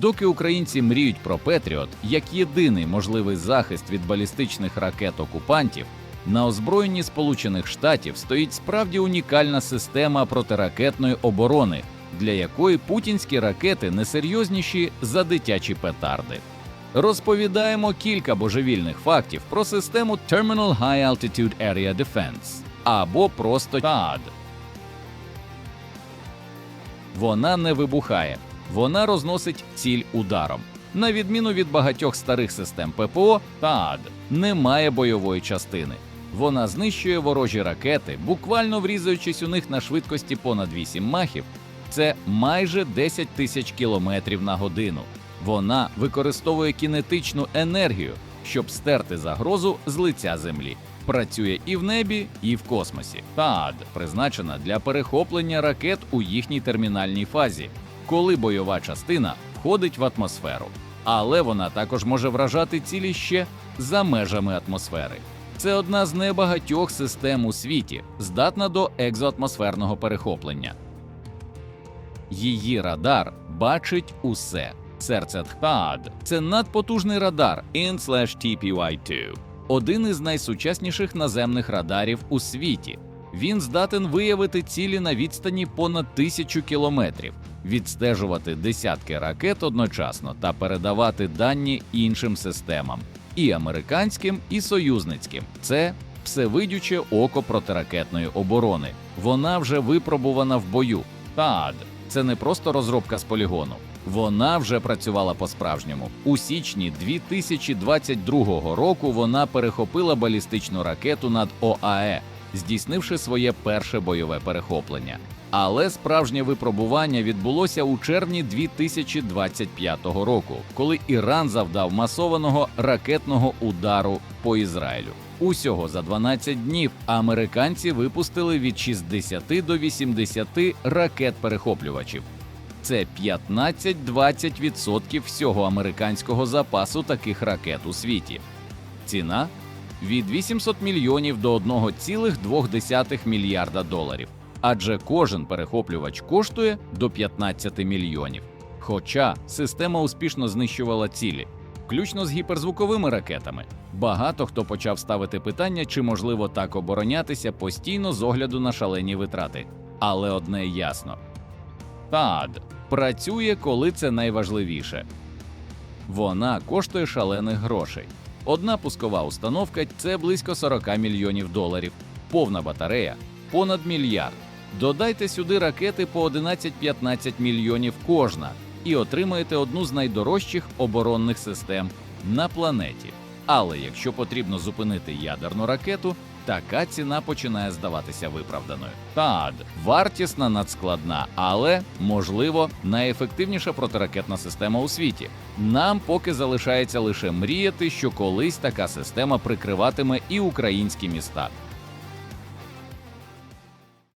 Доки українці мріють про Петріот як єдиний можливий захист від балістичних ракет окупантів, на озброєнні Сполучених Штатів стоїть справді унікальна система протиракетної оборони, для якої путінські ракети несерйозніші за дитячі петарди. Розповідаємо кілька божевільних фактів про систему Terminal High Altitude Area Defense або просто TAD. Вона не вибухає, вона розносить ціль ударом. На відміну від багатьох старих систем ППО, TAD не має бойової частини. Вона знищує ворожі ракети, буквально врізаючись у них на швидкості понад 8 махів. Це майже 10 тисяч кілометрів на годину. Вона використовує кінетичну енергію, щоб стерти загрозу з лиця землі. Працює і в небі, і в космосі. ТАД призначена для перехоплення ракет у їхній термінальній фазі, коли бойова частина входить в атмосферу. Але вона також може вражати цілі ще за межами атмосфери. Це одна з небагатьох систем у світі, здатна до екзоатмосферного перехоплення. Її радар бачить усе. Серце ТХАД – це надпотужний радар IN/TPY-2, один із найсучасніших наземних радарів у світі. Він здатен виявити цілі на відстані понад тисячу кілометрів, відстежувати десятки ракет одночасно та передавати дані іншим системам і американським, і союзницьким. Це всевидюче око протиракетної оборони. Вона вже випробувана в бою. ТАД це не просто розробка з полігону. Вона вже працювала по-справжньому. У січні 2022 року вона перехопила балістичну ракету над ОАЕ, здійснивши своє перше бойове перехоплення. Але справжнє випробування відбулося у червні 2025 року, коли Іран завдав масованого ракетного удару по Ізраїлю. Усього за 12 днів американці випустили від 60 до 80 ракет-перехоплювачів. Це 15-20% всього американського запасу таких ракет у світі. Ціна від 800 мільйонів до 1,2 мільярда доларів. Адже кожен перехоплювач коштує до 15 мільйонів. Хоча система успішно знищувала цілі, включно з гіперзвуковими ракетами. Багато хто почав ставити питання, чи можливо так оборонятися постійно з огляду на шалені витрати. Але одне ясно: ТАД працює, коли це найважливіше. Вона коштує шалених грошей. Одна пускова установка це близько 40 мільйонів доларів, повна батарея понад мільярд. Додайте сюди ракети по 11-15 мільйонів кожна і отримаєте одну з найдорожчих оборонних систем на планеті. Але якщо потрібно зупинити ядерну ракету, така ціна починає здаватися виправданою. ТАД вартісна надскладна, але можливо найефективніша протиракетна система у світі. Нам поки залишається лише мріяти, що колись така система прикриватиме і українські міста.